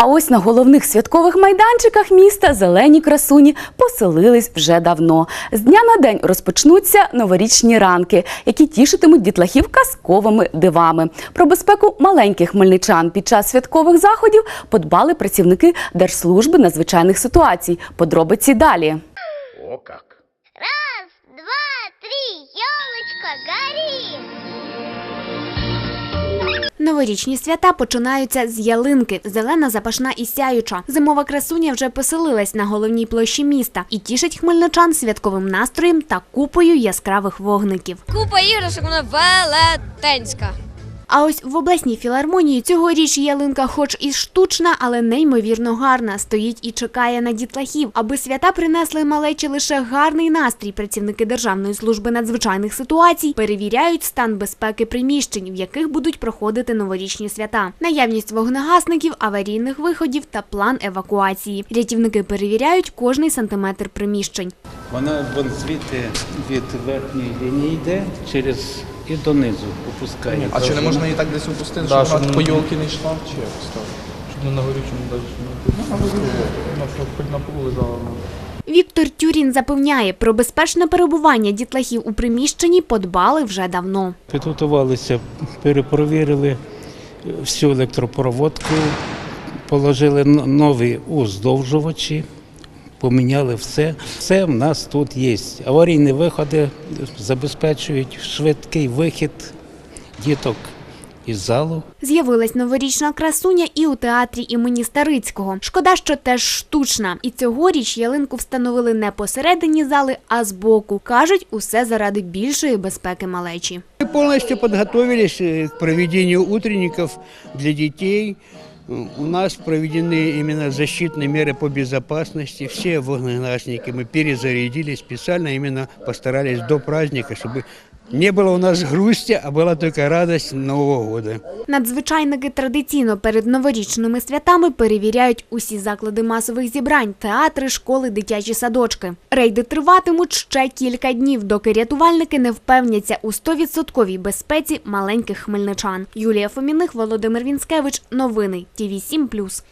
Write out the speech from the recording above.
А ось на головних святкових майданчиках міста зелені красуні поселились вже давно. З дня на день розпочнуться новорічні ранки, які тішитимуть дітлахів казковими дивами. Про безпеку маленьких хмельничан під час святкових заходів подбали працівники Держслужби надзвичайних ситуацій. Подробиці далі. О как! Раз, два, три, елочка, гори! Новорічні свята починаються з ялинки. Зелена, запашна і сяюча. Зимова красуня вже поселилась на головній площі міста і тішить хмельничан святковим настроєм та купою яскравих вогників. Купа іграшок, вона велетенська. А ось в обласній філармонії цьогоріч ялинка, хоч і штучна, але неймовірно гарна, стоїть і чекає на дітлахів. Аби свята принесли малечі лише гарний настрій. Працівники Державної служби надзвичайних ситуацій перевіряють стан безпеки приміщень, в яких будуть проходити новорічні свята, наявність вогнегасників, аварійних виходів та план евакуації. Рятівники перевіряють кожний сантиметр приміщень. Вона вон звідти від верхньої лінії йде через і донизу опускає. А чи не можна її так десь опустити, Да, щоб вона по йолки не йшла? Чи як ставити? Щоб не на горючому далі не Ну, щоб хоч на полу лежала. ну. Віктор Тюрін запевняє, про безпечне перебування дітлахів у приміщенні подбали вже давно. Підготувалися, перепровірили всю електропроводку, положили н- нові уздовжувачі, поміняли все. Все в нас тут є. Аварійні виходи забезпечують швидкий вихід діток із залу. З'явилась новорічна красуня і у театрі імені Старицького. Шкода, що теж штучна. І цьогоріч ялинку встановили не посередині зали, а збоку. Кажуть, усе заради більшої безпеки малечі. Мы полностью подготовились э, к проведению утренников для детей. Э, У нас проведены именно защитные меры по безопасности. Все вогнегасники мы перезарядили специально, именно постарались до праздника, чтобы не было у нас грусти, а была только радость Нового года. Надзвичайники традиційно перед новорічними святами перевіряють усі заклади масових зібрань, театри, школи, дитячі садочки. Рейди триватимуть ще кілька днів, доки рятувальники не впевняться у 100% безпеці маленьких хмельничан. Юлія Фоміних, Володимир Вінськевич. Новини. ТІВІ 7+.